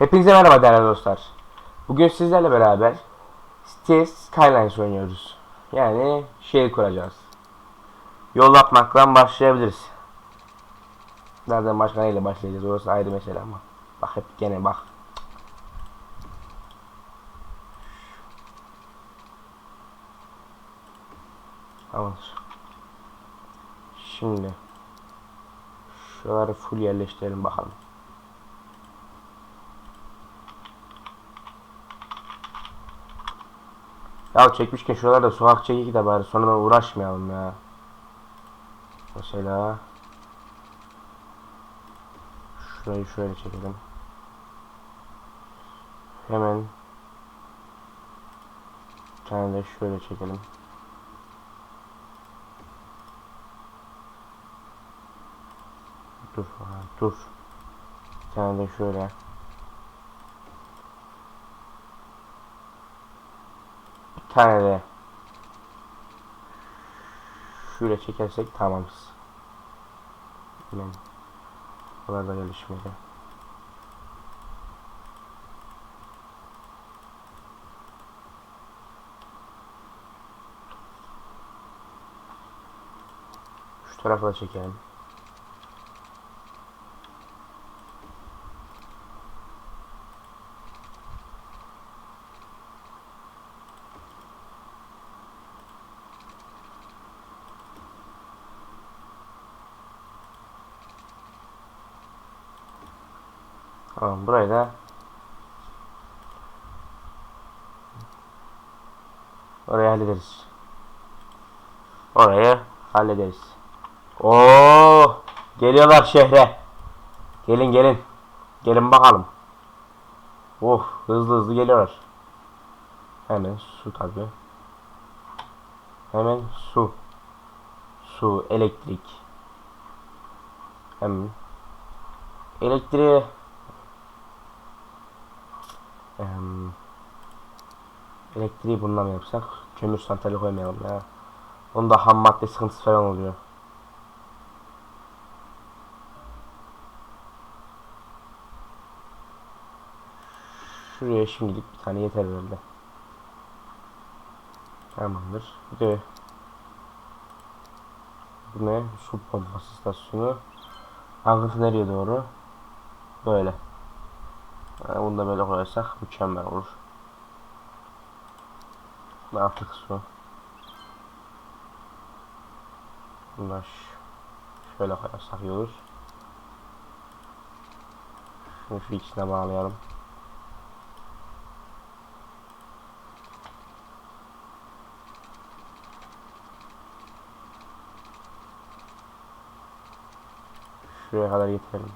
Hepinize merhaba değerli dostlar. Bugün sizlerle beraber Cities Skylines oynuyoruz. Yani şehir kuracağız. Yol yapmaktan başlayabiliriz. Nereden başka neyle başlayacağız orası ayrı mesele ama. Bak hep gene bak. Tamamdır. Şimdi şuraları full yerleştirelim bakalım. Ya çekmişken şuralarda sokak çekiki de bari sonradan uğraşmayalım ya. Mesela şurayı şöyle çekelim. Hemen bir tane de şöyle çekelim. Dur, dur. Bir tane de şöyle. Tane de şöyle çekersek tamamız. Hemen. Bunlar da gelişmedi. Şu tarafa da çekelim. Tamam burayı da Orayı hallederiz. Orayı hallederiz. Oo, geliyorlar şehre. Gelin gelin. Gelin bakalım. Oh, hızlı hızlı geliyorlar. Hemen su tabi. Hemen su. Su, elektrik. Hemen elektriği elektriği bundan mı yapsak? Kömür santrali koymayalım ya. Onda ham madde sıkıntısı falan oluyor. Şuraya şimdilik bir tane yeter herhalde. Tamamdır. Bir de bu ne? Su pompası istasyonu. Akıntı nereye doğru? Böyle. Yani bunu da böyle koyarsak mükemmel olur. Ne yaptık su? Bunlar şöyle koyarsak iyi olur. Şunu şu ikisine bağlayalım. Şuraya kadar getirelim.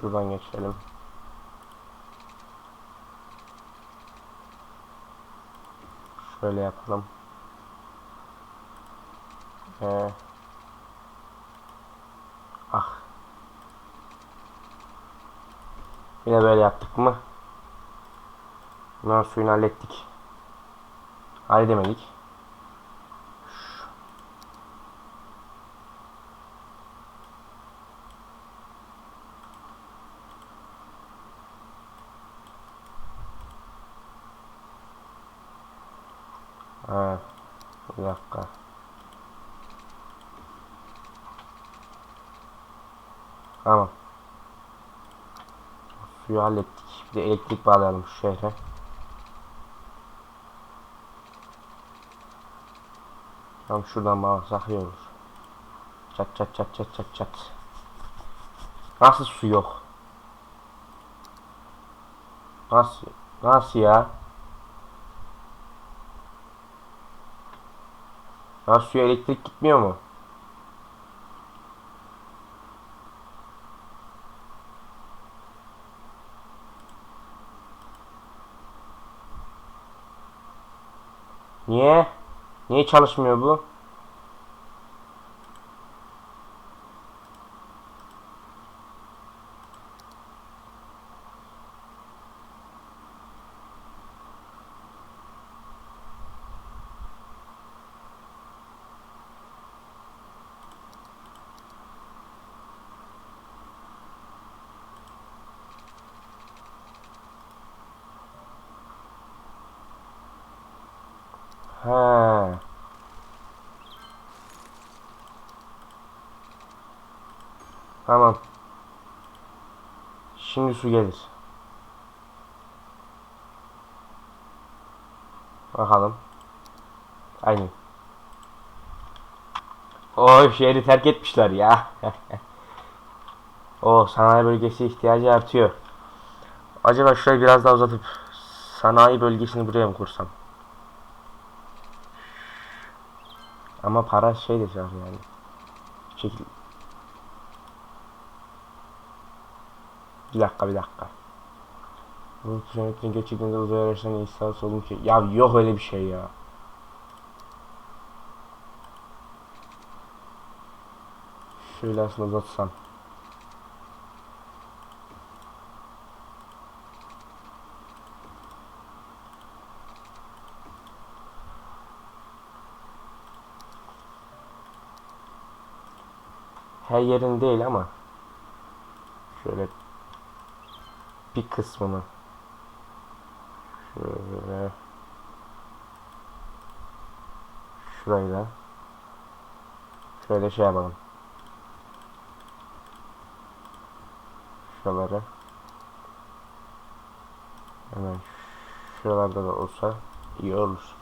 Şuradan geçelim. Şöyle yapalım. Ee, ah. Yine böyle yaptık mı? Bundan suyunu hallettik. Halledemedik. Ha, bir dakika. Tamam. Suyu hallettik. Bir de elektrik bağlayalım şu şehre. Tamam şuradan bağlasak iyi olur. Çat çat çat çat çat çat. Nasıl su yok? Nasıl? Nasıl ya? Ya suya elektrik gitmiyor mu? Niye? Niye çalışmıyor bu? Tamam. Şimdi su gelir. Bakalım. Aynen. O şehri terk etmişler ya. o sanayi bölgesi ihtiyacı artıyor. Acaba şurayı biraz daha uzatıp sanayi bölgesini buraya mı kursam? Ama para şey de yani. Şekil. Bir dakika bir dakika. Bu kilometrenin geçirdiğinde uzay araçlarının ihsası solun şey. Ya yok öyle bir şey ya. Şöyle aslında uzatsam. Her yerin değil ama şöyle bir kısmını şöyle şurayı da şöyle şey yapalım. Şuraları hemen şuralarda da olsa iyi olur.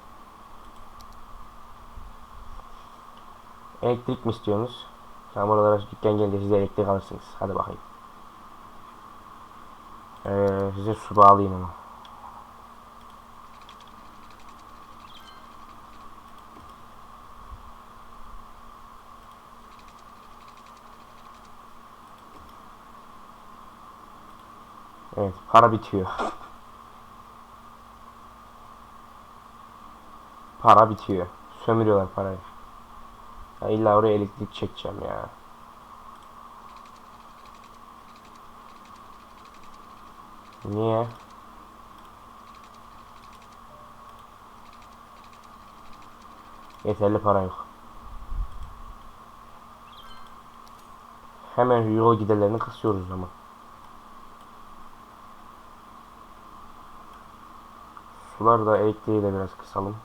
Elektrik mi istiyorsunuz? Tamam oralara dükkan gelince size elektrik alırsınız. Hadi bakayım. Ee, size su bağlayayım ama. Evet para bitiyor. Para bitiyor. Sömürüyorlar parayı. Ya illa oraya elektrik çekeceğim ya. Niye? Yeterli para yok. Hemen yol giderlerini kısıyoruz ama. Sular da elektriği de biraz kısalım.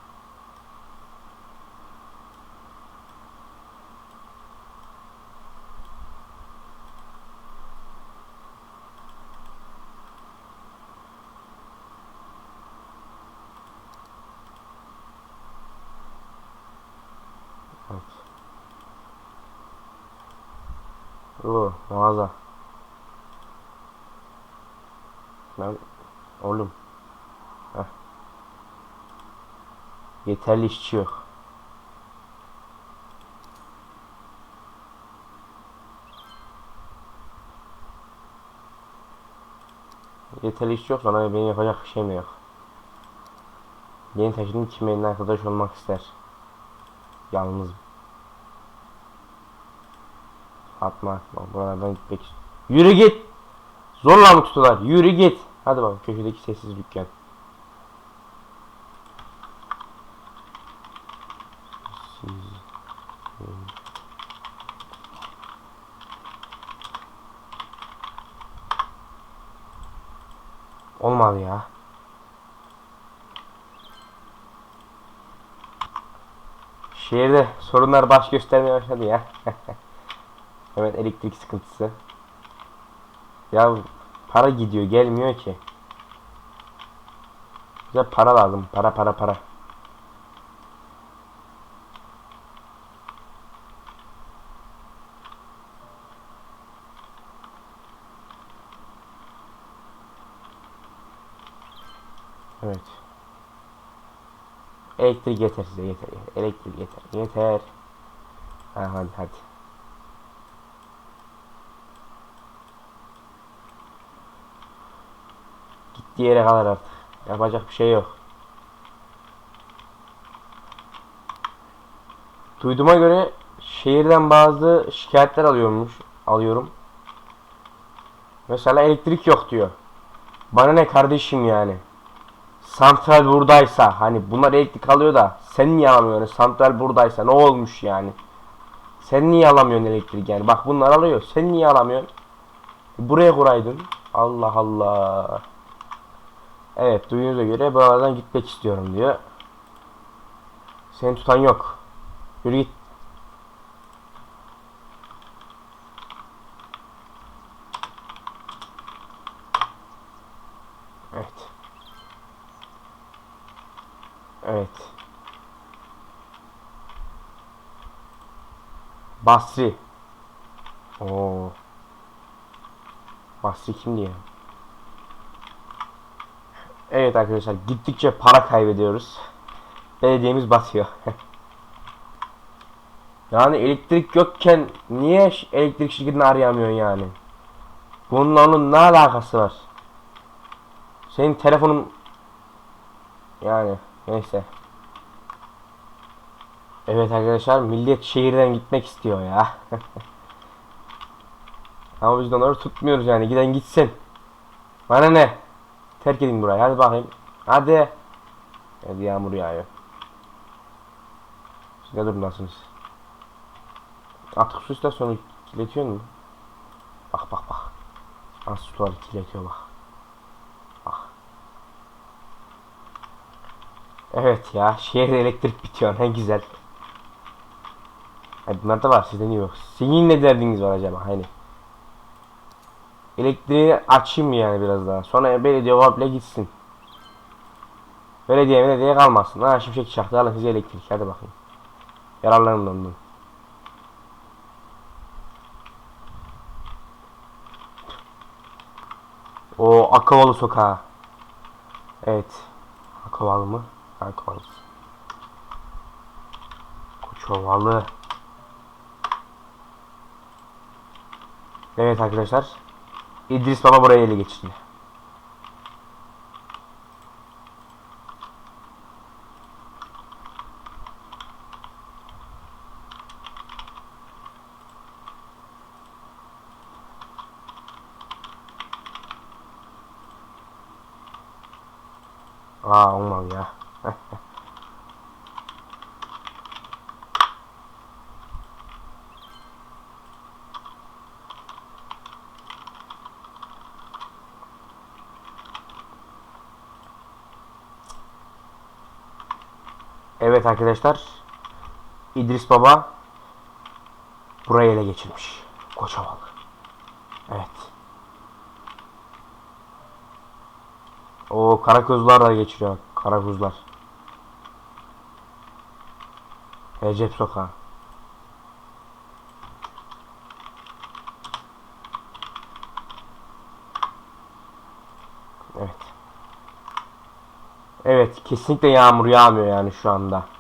Evet. Oo, mağaza. Ben oğlum. Heh. Yeterli işçi yok. Yeterli işçi yok sana benim yapacak bir şeyim yok. Yeni taşıdığım kiminle arkadaş olmak ister. Yalnız. Atma atma. Buralardan gitmek Yürü git. Zorla mı tutular? Yürü git. Hadi bakalım köşedeki sessiz dükkan. Siz- Olmadı ya. Sorunlar baş göstermeye başladı ya. evet elektrik sıkıntısı. Ya para gidiyor gelmiyor ki. Bize para lazım. Para para para. Evet. Elektrik yeter size yeter. Elektrik yeter. Yeter. Ha, hadi hadi. Gittiği yere kadar artık. Yapacak bir şey yok. Duyduğuma göre şehirden bazı şikayetler alıyormuş. Alıyorum. Mesela elektrik yok diyor. Bana ne kardeşim yani. Santral buradaysa hani bunlar elektrik alıyor da sen niye alamıyorsun? Santral buradaysa ne olmuş yani? Sen niye alamıyorsun elektrik yani? Bak bunlar alıyor. Sen niye alamıyorsun? Buraya kuraydın. Allah Allah. Evet duyduğunuza göre buralardan gitmek istiyorum diyor. Seni tutan yok. Yürü git. Evet. Evet. Basri. Oo. Basri kimdi ya? Evet arkadaşlar gittikçe para kaybediyoruz. Belediyemiz batıyor. yani elektrik yokken niye elektrik şirketini arayamıyorsun yani? Bununla onun ne alakası var? Senin telefonun yani neyse. Evet arkadaşlar millet şehirden gitmek istiyor ya. Ama biz onları tutmuyoruz yani giden gitsin. Bana ne? Terk edin burayı hadi bakayım. Hadi. Hadi yağmur yağıyor. Siz ne durumdasınız? Atık su istasyonu kirletiyor mu? Bak bak bak. Nasıl suları kirletiyor bak. Bak. Evet ya şehirde elektrik bitiyor ne güzel. Da var sizde niye yok? Sizin ne derdiniz var acaba hani? Elektriği açayım yani biraz daha? Sonra belediye komple gitsin. Belediye belediye kalmasın. Ha şimşek çaktı alın size elektrik hadi bakayım. Yararlanın ondan. O Akavalı sokağı. Evet. Akavalı mı? Akavalı. Koçovalı. Evet arkadaşlar. İdris Baba buraya ele geçirdi. Aa olmaz ya. Evet arkadaşlar. İdris Baba burayı ele geçirmiş. Koçovalı. Evet. O karakuzlar da geçiriyor. Karakuzlar. Recep Sokağı. Evet. Evet kesinlikle yağmur yağmıyor yani şu anda.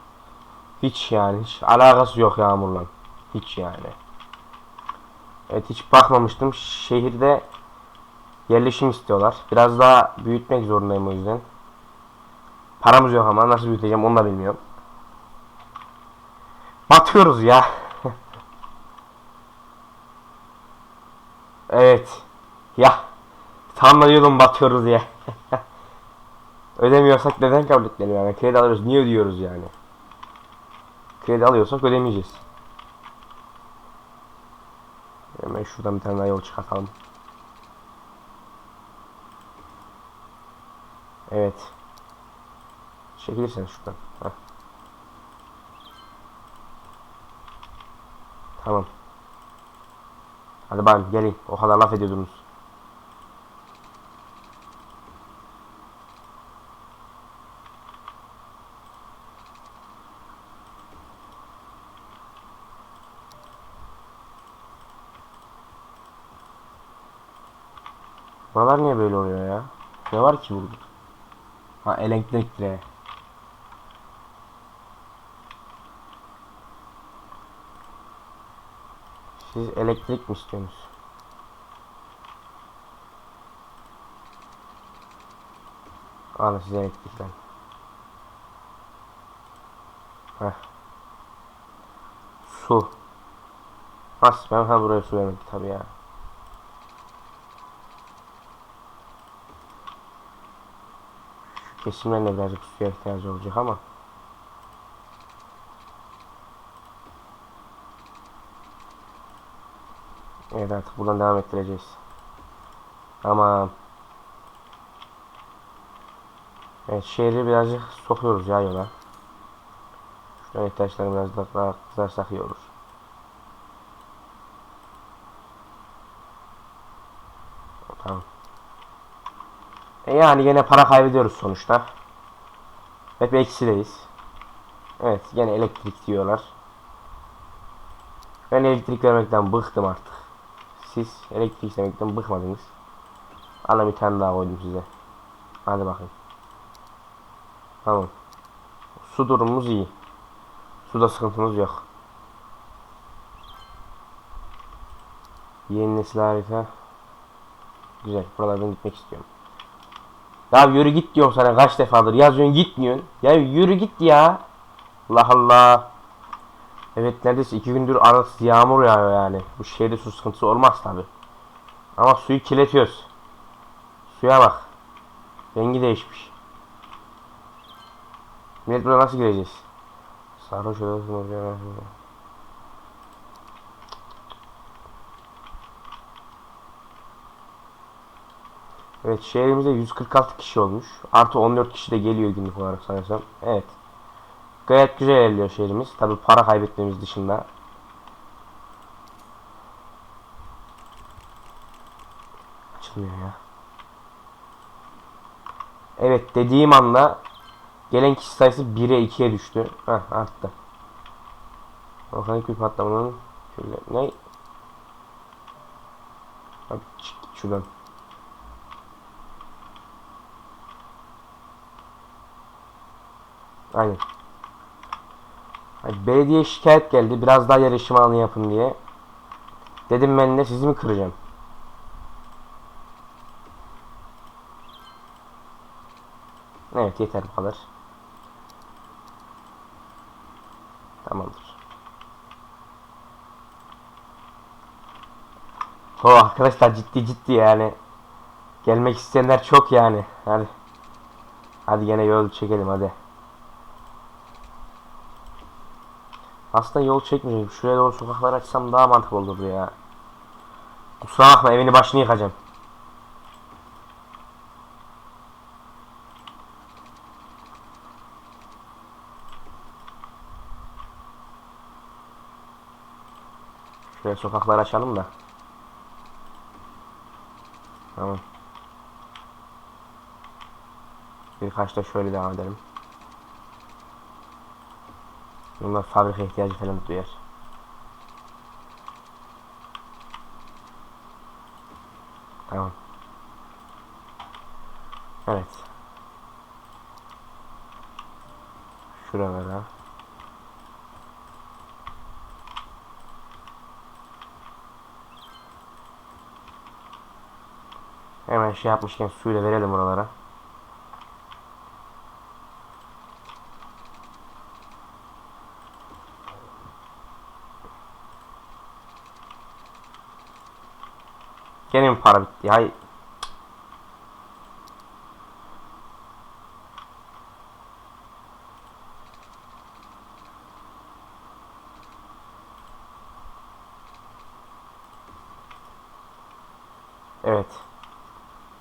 Hiç yani hiç alakası yok yağmurla. Hiç yani. Evet hiç bakmamıştım. Şehirde yerleşim istiyorlar. Biraz daha büyütmek zorundayım o yüzden. Paramız yok ama nasıl büyüteceğim onu da bilmiyorum. Batıyoruz ya. evet. Ya. Tam da diyordum batıyoruz ya. Ödemiyorsak neden kabul etmeyelim yani? Kredi alıyoruz. Niye ödüyoruz yani? Kredi alıyorsak ödemeyeceğiz. Hemen şuradan bir tane daha yol çıkartalım. Evet. Çekilirsen şuradan. Heh. Tamam. Hadi bakalım gelin. O kadar laf ediyordunuz. Buralar niye böyle oluyor ya? Ne var ki burada? Ha elektrik direği. Siz elektrik mi istiyorsunuz? Alın size elektrikten. Heh. Su. Has ben ha buraya su vermedim tabii ya. Kesimlerle birazcık suya ihtiyacı olacak ama. Evet artık buradan devam ettireceğiz. Tamam. Evet şehri birazcık sokuyoruz ya yola. Şöyle ihtiyaçlarını biraz daha, kızarsak iyi. Tamam. E yani gene para kaybediyoruz sonuçta. Hep eksideyiz. Evet gene elektrik diyorlar. Ben elektrik vermekten bıktım artık. Siz elektrik istemekten bıkmadınız. Ana bir tane daha koydum size. Hadi bakın. Tamam. Su durumumuz iyi. Suda sıkıntımız yok. Yeni nesil harita. Güzel. Buralardan gitmek istiyorum. Ya yürü git diyorum sana kaç defadır yazıyorsun gitmiyorsun. Ya yürü git ya. Allah Allah. Evet neredeyse iki gündür arasız yağmur yağıyor yani. Bu şehirde su sıkıntısı olmaz tabi. Ama suyu kirletiyoruz. Suya bak. Rengi değişmiş. Millet buraya nasıl gireceğiz? Sarhoş odası Evet şehrimizde 146 kişi olmuş. Artı 14 kişi de geliyor günlük olarak sanırsam. Evet. Gayet güzel ilerliyor şehrimiz. Tabi para kaybetmemiz dışında. Açılmıyor ya. Evet dediğim anda gelen kişi sayısı 1'e 2'ye düştü. Heh arttı. Volkanik bir patlamanın şöyle ne? Abi çık şuradan. Aynen. Hani belediye şikayet geldi. Biraz daha yarışma alanı yapın diye. Dedim ben de sizi mi kıracağım? Evet yeter bu kadar. Tamamdır. O arkadaşlar ciddi ciddi yani. Gelmek isteyenler çok yani. Hadi. Hadi gene yol çekelim hadi. Aslında yol çekmeyeceğim. Şuraya doğru sokaklar açsam daha mantıklı olurdu ya. Kusura bakma evini başını yıkacağım. Şöyle sokaklar açalım da. Tamam. Birkaç da şöyle devam edelim. Bunlar fabrika ihtiyacı falan duyar. Tamam. Evet. Şuralara. Hemen şey yapmışken suyla verelim oralara. Gene mi para bitti? Hay. Evet.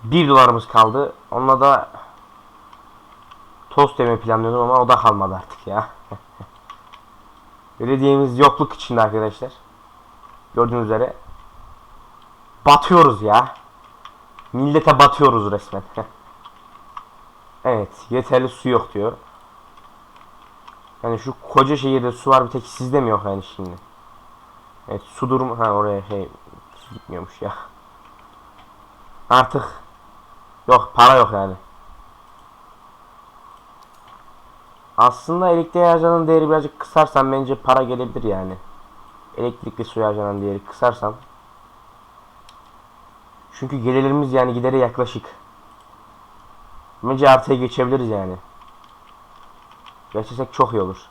1 dolarımız kaldı. Onunla da tost yemeyi planlıyordum ama o da kalmadı artık ya. Belediyemiz yokluk içinde arkadaşlar. Gördüğünüz üzere batıyoruz ya. Millete batıyoruz resmen. evet, yeterli su yok diyor. Yani şu koca şehirde su var bir tek sizde mi yok yani şimdi? Evet, su durumu ha oraya şey gitmiyormuş ya. Artık yok para yok yani. Aslında elektriğe harcanan değeri birazcık kısarsam bence para gelebilir yani. Elektrikli suya harcanan değeri kısarsam çünkü gelirlerimiz yani gidere yaklaşık. Bence artıya geçebiliriz yani. Geçersek çok iyi olur.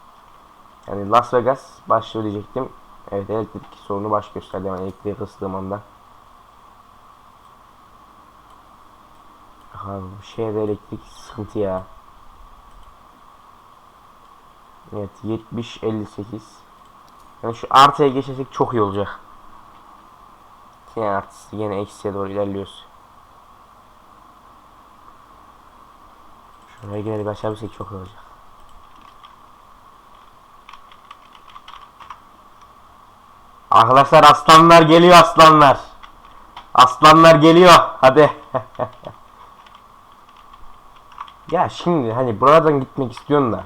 Yani Las Vegas başlıyor diyecektim. Evet elektrik sorunu baş gösterdi yani elektriği kıstığım anda. Aha bu şeyde elektrik sıkıntı ya. Evet 70 58. Yani şu artıya geçersek çok iyi olacak. Yine artısı yine eksiye doğru ilerliyoruz. Şuraya bir açabilsek çok iyi olacak. Arkadaşlar aslanlar geliyor aslanlar. Aslanlar geliyor. Hadi. ya şimdi hani buradan gitmek istiyorsun da.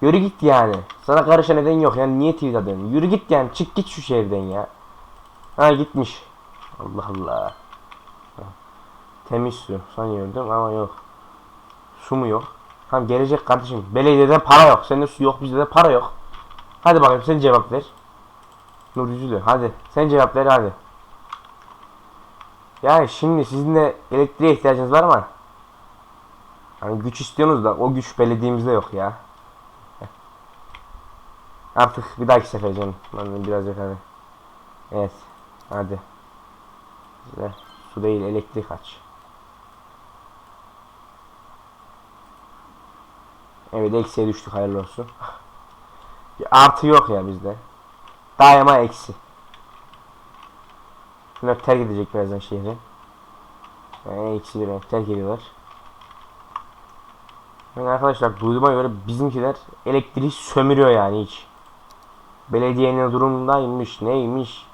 Yürü git yani. Sana karışan neden yok. Yani niye tweet atıyorsun? Yürü git yani. Çık git şu şehirden ya. Ha gitmiş. Allah Allah. Temiz su sanıyordum ama yok. Su mu yok? Tamam gelecek kardeşim. Belediyede para yok. Sende su yok bizde de para yok. Hadi bakayım sen cevap ver. Nur Yüzülü hadi. Sen cevap ver hadi. Yani şimdi sizin de elektriğe ihtiyacınız var ama Hani güç istiyorsunuz da o güç belediyemizde yok ya. Artık bir dahaki sefer canım. Ben de biraz hadi. Evet. Hadi. Güzel. Su değil elektrik aç. Evet eksiye düştük hayırlı olsun. Artı yok ya bizde. Daima eksi. Bunlar terk edecek birazdan şehri. Yani eksi bir terk ediyorlar. Yani arkadaşlar duyduğuma göre bizimkiler elektriği sömürüyor yani hiç. Belediyenin durumundaymış neymiş.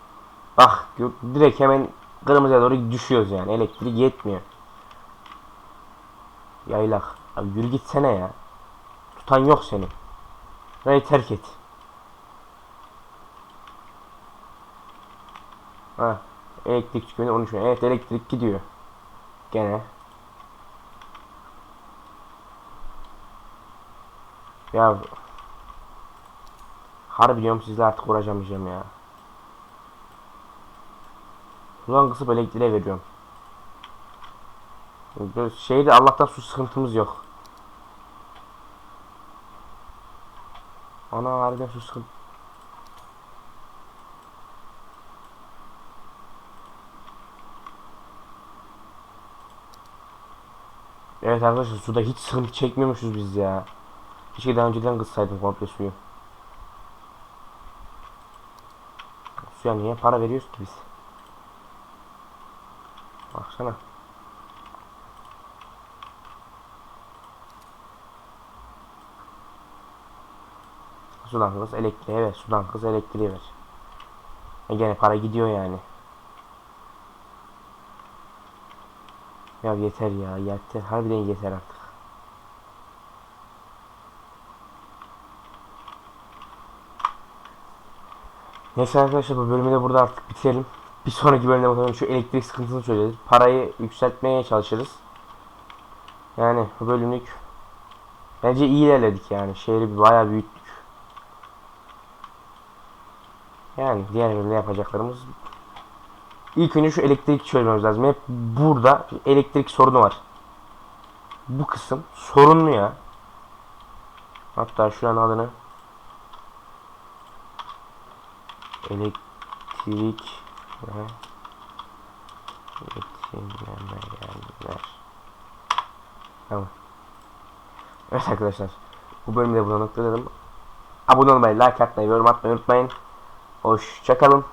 Bak direkt hemen kırmızıya doğru düşüyoruz yani elektrik yetmiyor. Yaylak. Abi yürü gitsene ya. Tutan yok seni. Burayı terk et. Ha. Elektrik tükeni 13 bin. Evet elektrik gidiyor. Gene. Ya Harbi diyorum sizle artık uğraşamayacağım ya. Ulan kısıp elektriğe veriyorum. Şeyde Allah'tan su sıkıntımız yok. Ana harbiden su sıkıntı. Evet arkadaşlar suda hiç sıkıntı çekmiyormuşuz biz ya. Keşke daha önceden kıssaydım komple suyu. Suya niye para veriyoruz ki biz? Baksana. Sudan kız elektriğe ver. Sudan kız elektriğe ver. E gene para gidiyor yani. Ya yeter ya yeter. Harbiden yeter artık. Neyse arkadaşlar bu bölümü de burada artık bitirelim. Bir sonraki bölümde bakalım şu elektrik sıkıntısını çözeriz. Parayı yükseltmeye çalışırız. Yani bu bölümlük bence iyi ilerledik yani. Şehri bir bayağı büyüttük. Yani diğer bölümde yapacaklarımız İlk önce şu elektrik çözmemiz lazım. Hep burada elektrik sorunu var. Bu kısım sorunlu ya. Hatta şu an adını elektrik ve yetinmeyenler. Tamam. Evet arkadaşlar. Bu bölümde burada noktalayalım. Abone olmayı, like atmayı, yorum atmayı unutmayın. Hoşçakalın.